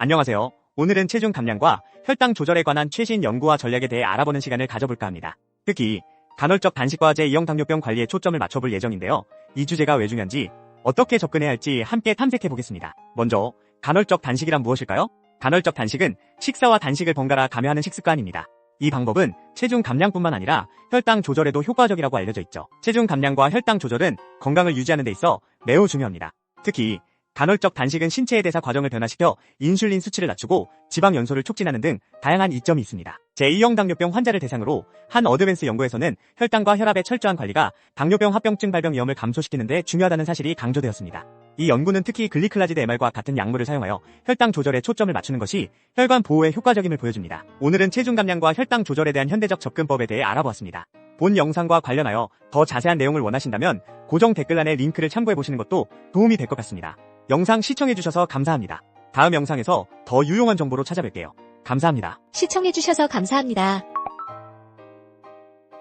안녕하세요. 오늘은 체중 감량과 혈당 조절에 관한 최신 연구와 전략에 대해 알아보는 시간을 가져볼까 합니다. 특히 간헐적 단식과 제2형 당뇨병 관리에 초점을 맞춰볼 예정인데요. 이 주제가 왜 중요한지 어떻게 접근해야 할지 함께 탐색해 보겠습니다. 먼저 간헐적 단식이란 무엇일까요? 간헐적 단식은 식사와 단식을 번갈아 감여하는 식습관입니다. 이 방법은 체중 감량뿐만 아니라 혈당 조절에도 효과적이라고 알려져 있죠. 체중 감량과 혈당 조절은 건강을 유지하는 데 있어 매우 중요합니다. 특히 간헐적 단식은 신체의 대사 과정을 변화시켜 인슐린 수치를 낮추고 지방 연소를 촉진하는 등 다양한 이점이 있습니다. 제2형 당뇨병 환자를 대상으로 한 어드밴스 연구에서는 혈당과 혈압의 철저한 관리가 당뇨병 합병증 발병 위험을 감소시키는 데 중요하다는 사실이 강조되었습니다. 이 연구는 특히 글리클라지드 MR과 같은 약물을 사용하여 혈당 조절에 초점을 맞추는 것이 혈관 보호에 효과적임을 보여줍니다. 오늘은 체중 감량과 혈당 조절에 대한 현대적 접근법에 대해 알아보았습니다. 본 영상과 관련하여 더 자세한 내용을 원하신다면 고정 댓글란의 링크를 참고해보시는 것도 도움이 될 것 같습니다. 영상 시청해주셔서 감사합니다. 다음 영상에서 더 유용한 정보로 찾아뵐게요. 감사합니다. 시청해주셔서 감사합니다.